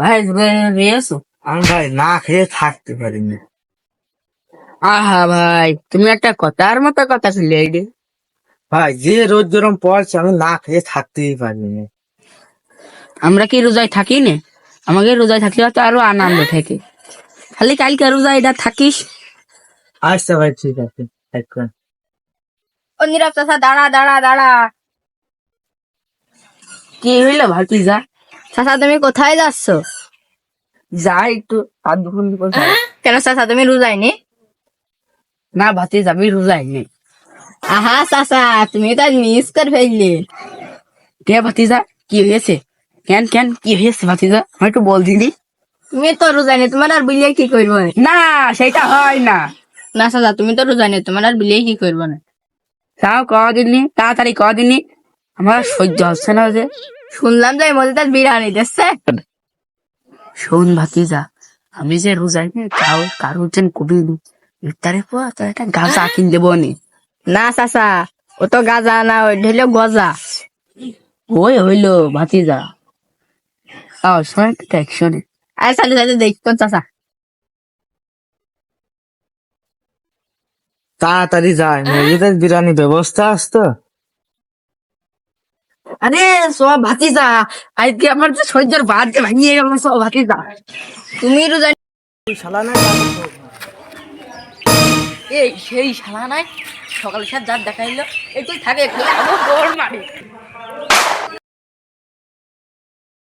ভাই রয়েছো আমি ভাই না খেয়ে থাকতে পারিনি। আহা ভাই তুমি একটা কথার মতো কথা ছিল ভাই যে রোদ গরম পড়ছে আমি না খেয়ে থাকতেই পারিনি। আমরা কি রোজায় থাকি না আমাকে রোজায় থাকলে তো আরও আনন্দ থাকে। খালি কালকে রোজা এটা থাকিস। আচ্ছা ভাই ঠিক আছে। ও নীরব চাচা দাঁড়া দাঁড়া দাঁড়া। কি হইল ভাতি যা চাচা তুমি কোথায় যাচ্ছ? যা একটু হাত দুখন কেন চাচা তুমি রোজাইনি না ভাতি যাবি রোজাই নেই আহা চাচা তুমি তো মিস করে ফেললে। কে ভাতিজা কি হয়েছে কেন কেন কি হয়েছে ভাতিজা? আমি একটু বল দিদি তুমি তো রোজাইনি তোমার আর বিলিয়ে কি করব না? না সেটা হয় না। না চাচা তুমি তো রোজাইনি তোমার আর বিলিয়ে কি করব না? তাও কদিনই তাড়াতাড়ি কদিনই আমার সহ্য হচ্ছে না যে। শুনলাম যে মধ্যে তার বিরিয়ানি দিচ্ছে শোন ভাতিজা আমি যে রোজাই কাউ কারোর যেন কবি ইফতারের পর তো একটা গাঁজা কিন দেবো নি না চাচা ও তো গাজা না ওই ঢেলে গজা। ওই হইল ভাতিজা। আও সময় তো অ্যাকশনে আয় সাথে সাথে দেখতো চাচা। তাড়াতাড়ি যায় মসজিদের বিরিয়ানি ব্যবস্থা আসতো আরে সব ভাতিজা আজকে আমার যে সহ্যের বাদ যে ভাঙিয়ে গেল সব ভাতিজা। তুমি জানি শালা নাই এই সেই শালা নাই। সকালে সাত যার দেখাইলো একটু থাকে খালি আমার মারে।